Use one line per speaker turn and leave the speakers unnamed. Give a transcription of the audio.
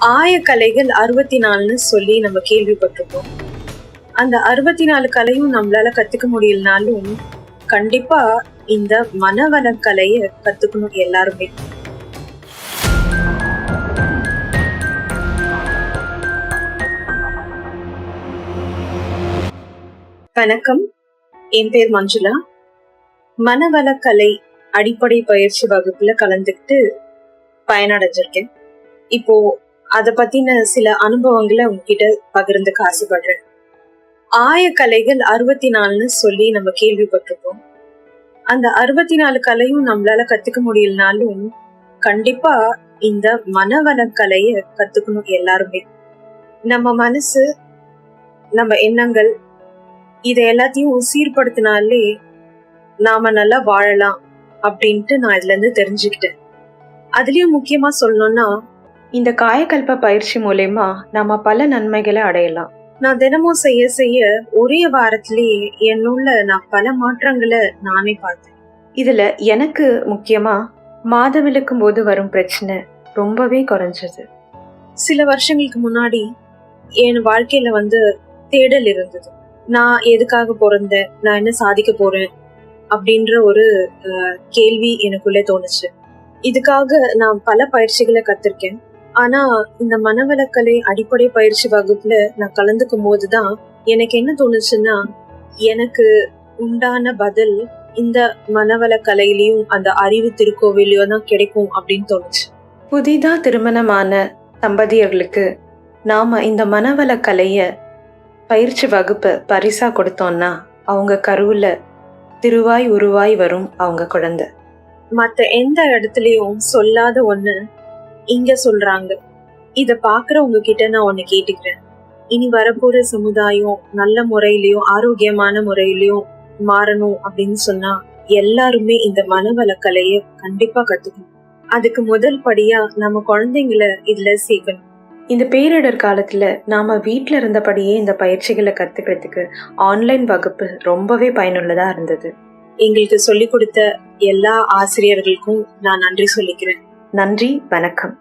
ஆயக்கலைகள் அறுபத்தி நாலுன்னு சொல்லி நம்ம கேள்விப்பட்டிருக்கோம். அந்த அறுபத்தி நாலு கலையும் நம்மளால கத்துக்க முடியலனாலும் கண்டிப்பா இந்த மனவள கலையை கத்துக்கணும் எல்லாருமே. வணக்கம். என் பேர் மஞ்சுளா. மனவளக்கலை அடிப்படை பயிற்சி வகுப்புல கலந்துக்கிட்டு பயனடைஞ்சிருக்கேன். இப்போ அத பத்தின சில அனுபவங்களை உங்ககிட்ட பகிர்ந்துக்க ஆசைப்படுறேன். ஆயக்கலைகள் அறுபத்தி நாலுன்னு சொல்லி நம்ம கேள்விப்பட்டிருக்கோம் அந்த அறுபத்தி நாலு கலையும் நம்மளால கத்துக்க முடியலனாலும் கண்டிப்பா இந்த மனவளக்கலைய கத்துக்கணும் எல்லாருமே. நம்ம மனசு நம்ம எண்ணங்கள் இதை எல்லாத்தையும் சீர்படுத்தினாலே நாம நல்லா வாழலாம் அப்படின்ட்டு நான் இதுல இருந்து தெரிஞ்சுக்கிட்டேன். அதுலயும் முக்கியமா சொல்லணும்னா
இந்த காயக்கல்ப பயிற்சி மூலயமா நாம பல நன்மைகளை அடையலாம்.
நான் தினமும் செய்ய செய்ய ஒரே வாரத்திலேயே என்னுள்ள நான் பல மாற்றங்களை நானே பார்த்தேன்.
இதுல எனக்கு முக்கியமா மாதவிலக்கும் போது வரும் பிரச்சனை ரொம்பவே குறைஞ்சது.
சில வருஷங்களுக்கு முன்னாடி என் வாழ்க்கையில வந்து தேடல் இருந்தது. நான் எதுக்காக பிறந்தேன்? நான் என்ன சாதிக்க போறேன்? அப்படின்ற ஒரு அஹ், கேள்வி எனக்குள்ளே தோணுச்சு. இதுக்காக நான் பல பயிற்சிகளை கத்திருக்கேன். ஆனா இந்த மனவளக்கலை அடிப்படை பயிற்சி வகுப்புல நான் கலந்துக்கும் போதுதான் எனக்கு என்ன தோணுச்சுன்னா எனக்கு உண்டான பதில் இந்த மனவளக்கலையிலயும் அந்த அறிவு திருக்கோவிலையும் தான் கிடைக்கும் அப்படின்னு தோணுச்சு.
புதிதா திருமணமான தம்பதியர்களுக்கு நாம இந்த மனவள கலைய பயிற்சி வகுப்பு பரிசா கொடுத்தோம்னா அவங்க கருவுல திருவாய் உருவாய் வரும் அவங்க குழந்தை.
மத்த எந்த இடத்துலயும் சொல்லாத ஒண்ணு இங்க சொல்றாங்க. இத பாக்குறவங்க கிட்ட நான் ஒண்ணு கேட்டுக்கிறேன். இனி வரப்போற சமுதாயம் நல்ல முறையிலயும் ஆரோக்கியமான முறையிலயும் மாறணும் அப்படின்னு சொன்னா எல்லாருமே இந்த மனவளக்கலைய கண்டிப்பா கத்துக்கணும். அதுக்கு முதல் படியா நம்ம குழந்தைங்களை இதுல சேர்க்கணும்.
இந்த பேரிடர் காலத்துல நாம வீட்ல இருந்தபடியே இந்த பயிற்சிகளை கத்துக்கிறதுக்கு ஆன்லைன் வகுப்பு ரொம்பவே பயனுள்ளதா இருந்தது.
எங்களுக்கு சொல்லிக் கொடுத்த எல்லா ஆசிரியர்களுக்கும் நான் நன்றி சொல்லிக்கிறேன்.
நன்றி வணக்கம்.